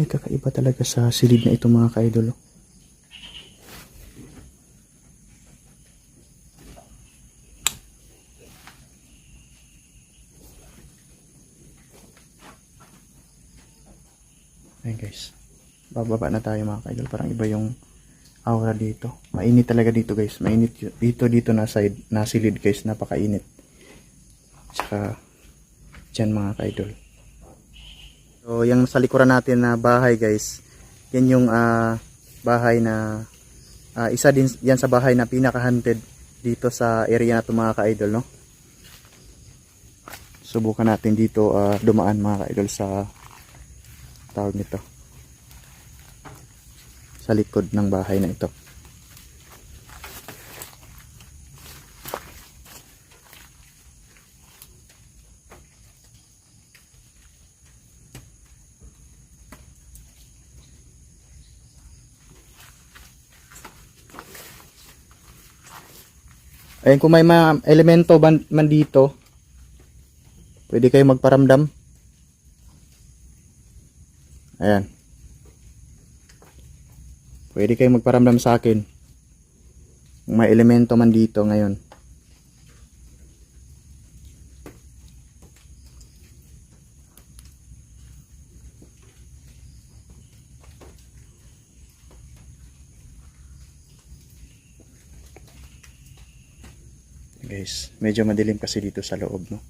May kakaiba talaga sa silid na ito mga ka-idol. oh. Ayan guys. Bababa na tayo mga ka-idol. Parang iba yung aura dito. Mainit talaga dito guys. Mainit dito dito na side, na silid guys. Napakainit. Tsaka dyan mga ka-idol. So, yung sa likuran natin na bahay guys, yan yung ah, bahay na ah, isa din yan sa bahay na pinaka-hunted dito sa area na to mga ka-idol, no? Subukan natin dito ah, dumaan mga ka-idol sa tawag nito. Sa likod ng bahay na ito. Ayun, kung may mga elemento man, man dito, pwede kayo magparamdam. Ayan. Pwede kayo magparamdam sa akin. Kung may elemento man dito ngayon. Guys, medyo madilim kasi dito sa loob, no?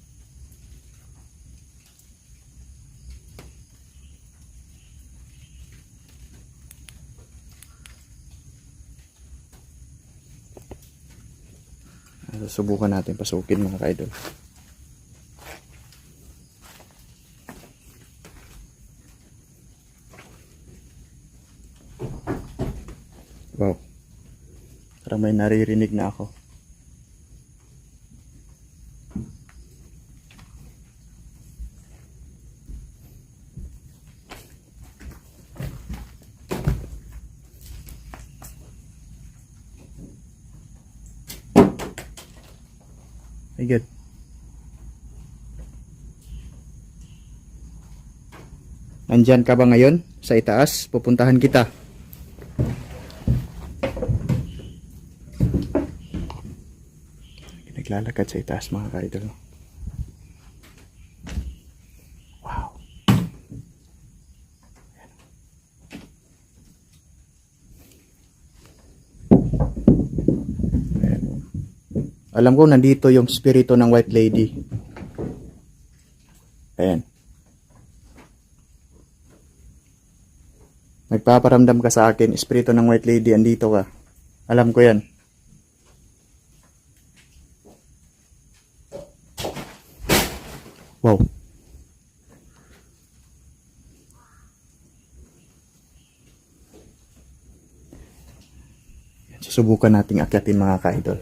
Ah, Subukan natin pasukin mga ka-idol. Wow. Parang may naririnig na ako. Ay, good. Nandyan ka ba ngayon sa itaas? Pupuntahan kita. Naglalakad sa itaas mga ka-idol. Alam ko nandito yung spirito ng White Lady. Ayan. Nagpaparamdam ka sa akin, espiritu ng White Lady, andito ka. Alam ko yan. Wow. Susubukan nating akyatin mga ka-idol.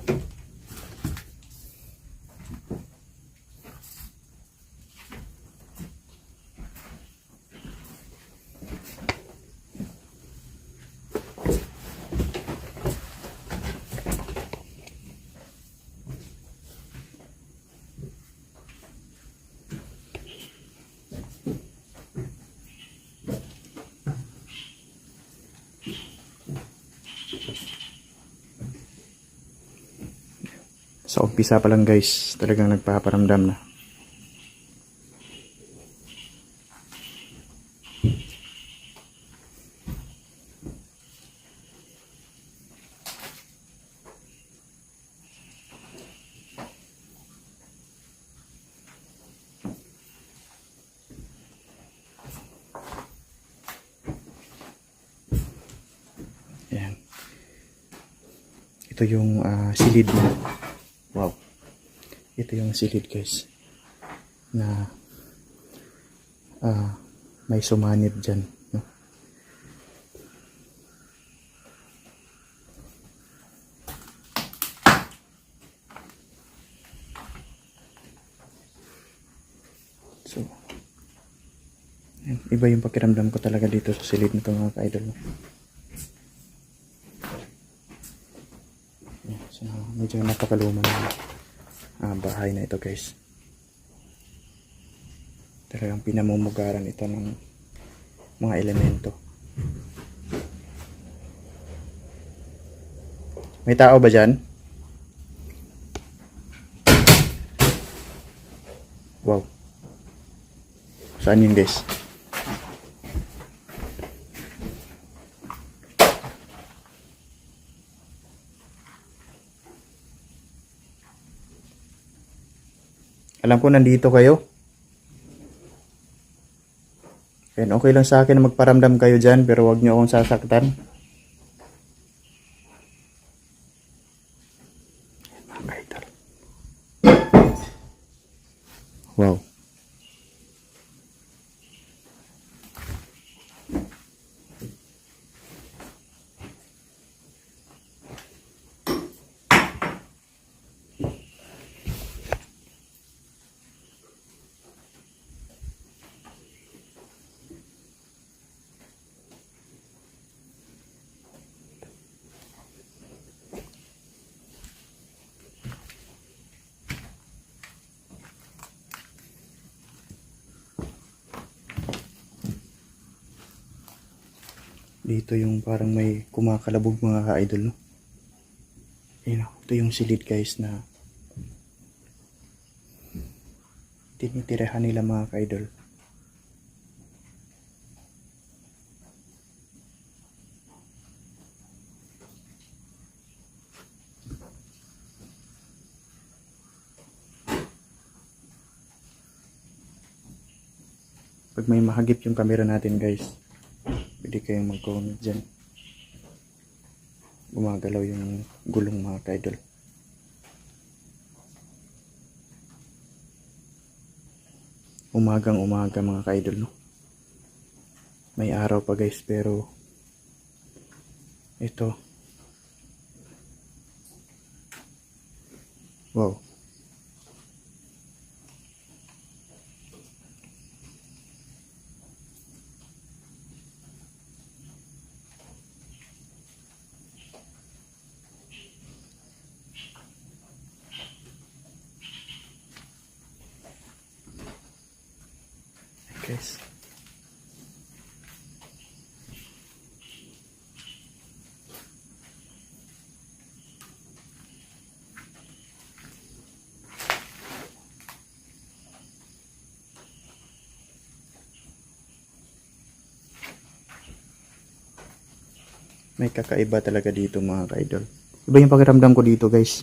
Sa umpisa pa lang guys, talagang nagpaparamdam na. Ayan. Ito yung ah, silid mo. Wow. Ito yung silid guys. Na ah may sumanib dyan. No? So, iba yung pakiramdam ko talaga dito sa silid nito mga ka-idol. No? Yan, so, medyo napakaluma na ah, bahay na ito guys. Talagang pinamumugaran ito ng mga elemento. May tao ba dyan? Wow. Saan yun guys? Alam ko nandito kayo. Yan, okay lang sa akin na magparamdam kayo dyan, pero wag niyo akong sasaktan. Wow. Dito yung parang may kumakalabog mga ka-idol, no? Ayun, oh. ito yung silid guys na tinitirahan nila mga ka-idol. Pag may mahagip yung camera natin guys, pwede kayong mag-comment dyan. Gumagalaw yung gulong mga ka-idol. Umagang umaga mga ka-idol, no? May araw pa guys, pero ito. Wow. Guys. May kakaiba talaga dito mga ka-idol. Iba yung pakiramdam ko dito guys.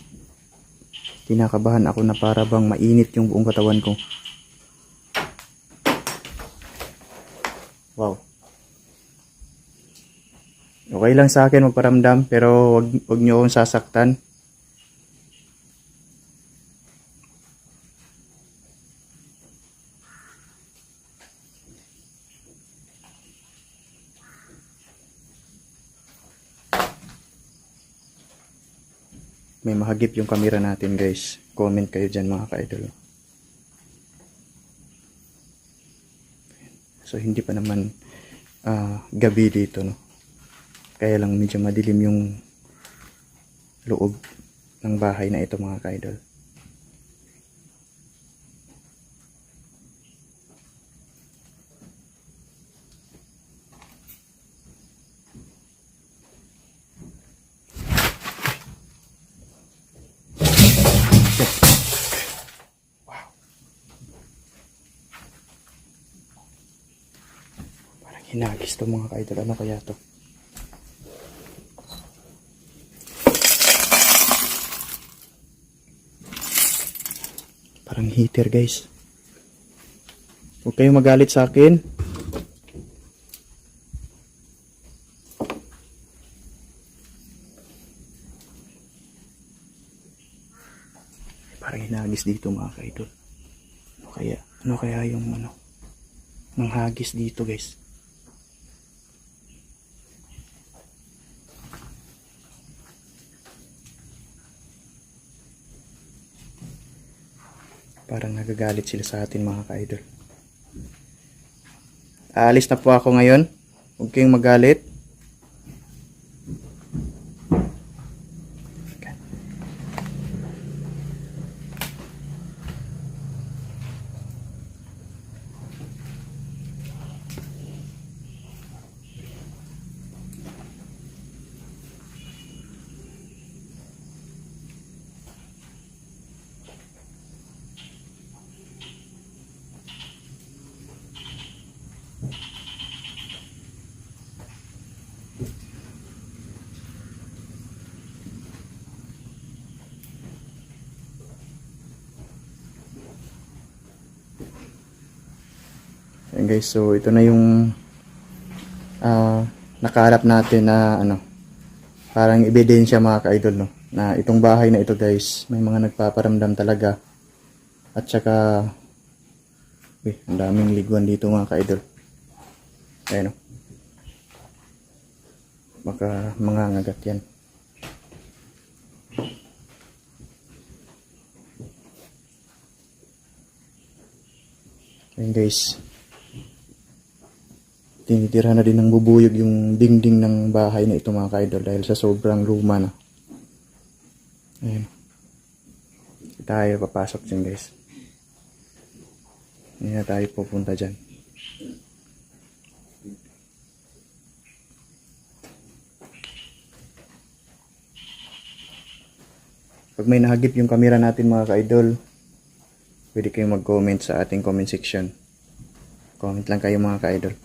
Kinakabahan ako na para bang mainit yung buong katawan ko. Wow. Okay lang sa akin magparamdam pero wag wag niyo akong sasaktan. May mahagip yung camera natin guys. Comment kayo dyan mga ka-idol. So hindi pa naman ah, gabi dito no. Kaya lang medyo madilim yung loob ng bahay na ito mga ka-idol. Parang hinagis to mga ka-idol. Ano kaya to? Parang heater guys. Huwag kayong magalit sa akin. Parang hinagis dito mga ka-idol. Ano kaya? Ano kaya yung ano? Ng hagis dito guys. Parang nagagalit sila sa atin mga ka-idol. Aalis na po ako ngayon. Huwag kayong magalit. Guys, so ito na yung ah nakaharap natin na ano, parang ebidensya mga ka-idol no, na itong bahay na ito guys, may mga nagpaparamdam talaga. At saka, eh, ang daming liguan dito mga ka-idol. Ayan o. Baka mga ngagat yan. Ayan guys. Tinitira na din ng bubuyog yung dingding ng bahay na ito mga ka-idol dahil sa sobrang luma na. Ayan. Tayo papasok dyan guys. Hindi na tayo pupunta dyan. Pag may nahagip yung camera natin mga ka-idol, pwede kayong mag-comment sa ating comment section. Comment lang kayo mga ka-idol.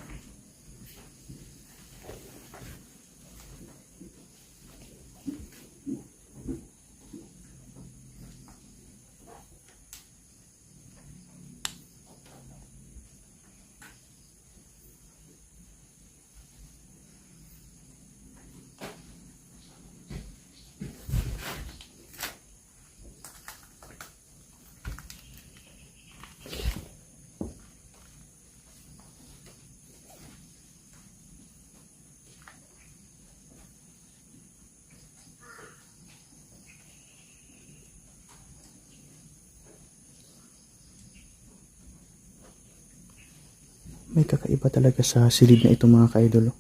May kakaiba talaga sa silid na ito mga ka-idol. oh.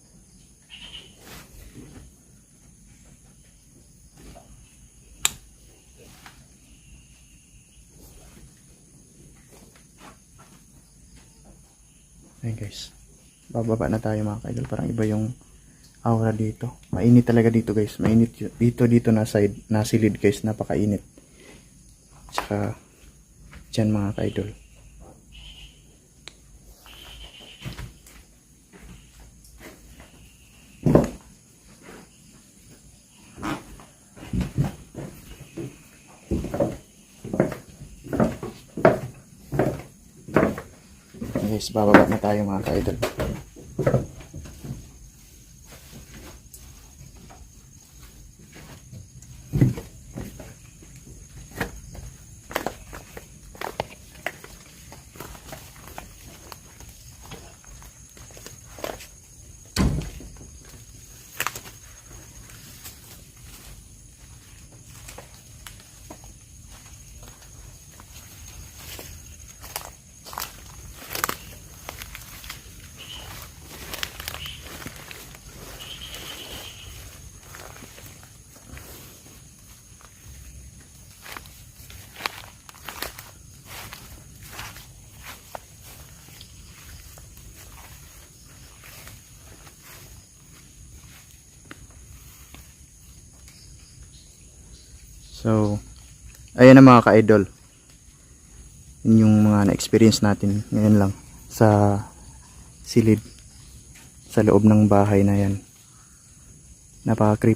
Ayan guys. Bababa na tayo mga ka-idol. Parang iba yung aura dito. Mainit talaga dito guys. Mainit dito dito na side na silid guys. Napakainit. Tsaka dyan mga ka-idol. Guys, bababa na tayo mga ka-idol. So, ayan na mga ka-idol. Yun yung mga na-experience natin ngayon lang sa silid sa loob ng bahay na yan. Napaka-creepy